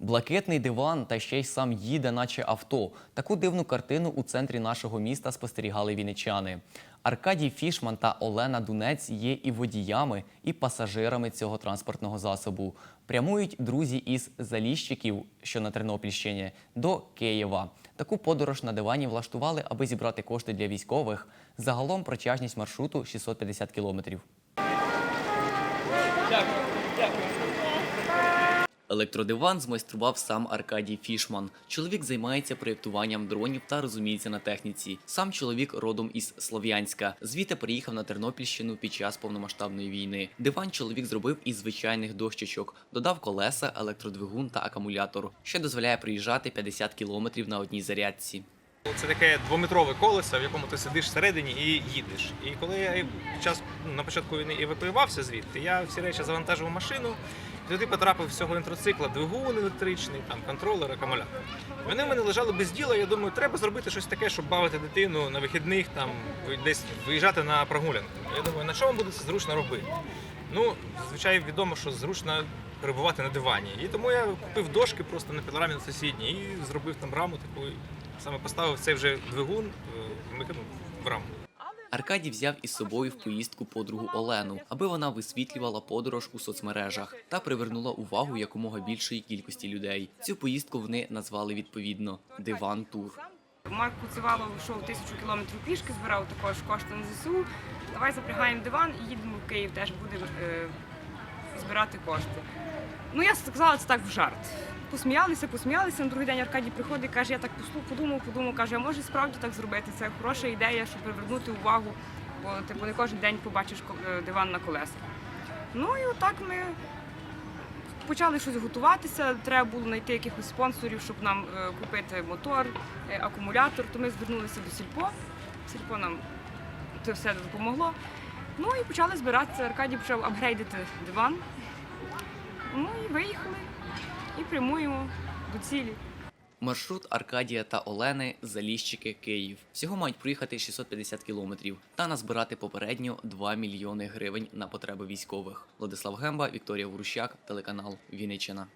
Блакитний диван та ще й сам їде, наче авто. Таку дивну картину у центрі нашого міста спостерігали вінничани. Аркадій Фішман та Олена Дунець є і водіями, і пасажирами цього транспортного засобу. Прямують друзі із Заліщиків, що на Тернопільщині, до Києва. Таку подорож на дивані влаштували, аби зібрати кошти для військових. Загалом протяжність маршруту 650 кілометрів. Електродиван змайстрував сам Аркадій Фішман. Чоловік займається проєктуванням дронів та розуміється на техніці. Сам чоловік родом із Слов'янська. Звідти приїхав на Тернопільщину під час повномасштабної війни. Диван чоловік зробив із звичайних дощечок, додав колеса, електродвигун та акумулятор, що дозволяє приїжджати 50 кілометрів на одній зарядці. Це таке двометрове колесо, в якому ти сидиш всередині і їдеш. І коли я час ну, на початку війни евакуювався звідти, я всі речі завантажив машину. Туди потрапив всього інтроцикла, двигун електричний, там контролер, акумулятор. Вони в мене лежали без діла. Я думаю, треба зробити щось таке, щоб бавити дитину на вихідних, там десь виїжджати на прогулянку. Я думаю, на чому буде це зручно робити? Ну, звичайно, відомо, що зручно перебувати на дивані. І тому я купив дошки просто на пілорамі сусідній і зробив там раму таку. Саме поставив цей вже двигун е, в раму. Аркадій взяв із собою в поїздку подругу Олену, аби вона висвітлювала подорож у соцмережах та привернула увагу якомога більшої кількості людей. Цю поїздку вони назвали відповідно Диван Тур. Марк Куцевалов йшов тисячу кілометрів пішки, збирав також кошти на ЗСУ. Давай запрягаємо диван і їдемо в Київ, теж будемо е, збирати кошти. Ну, я сказала це так в жарт. Посміялися, посміялися. На другий день Аркадій приходить каже, я так подумав, подумав, каже, а може справді так зробити. Це хороша ідея, щоб привернути увагу, бо типу, не кожен день побачиш е, диван на колесах. Ну і отак ми почали щось готуватися. Треба було знайти якихось спонсорів, щоб нам е, купити мотор, е, акумулятор. То ми звернулися до Сільпо. Сільпо нам це все допомогло. Ну і почали збиратися. Аркадій почав апгрейдити диван. Ну і виїхали і прямуємо до цілі. Маршрут Аркадія та Олени Заліщики Київ. Всього мають проїхати 650 кілометрів та назбирати попередньо 2 мільйони гривень на потреби військових. Владислав Гемба, Вікторія Ворущак, телеканал Вінниччина.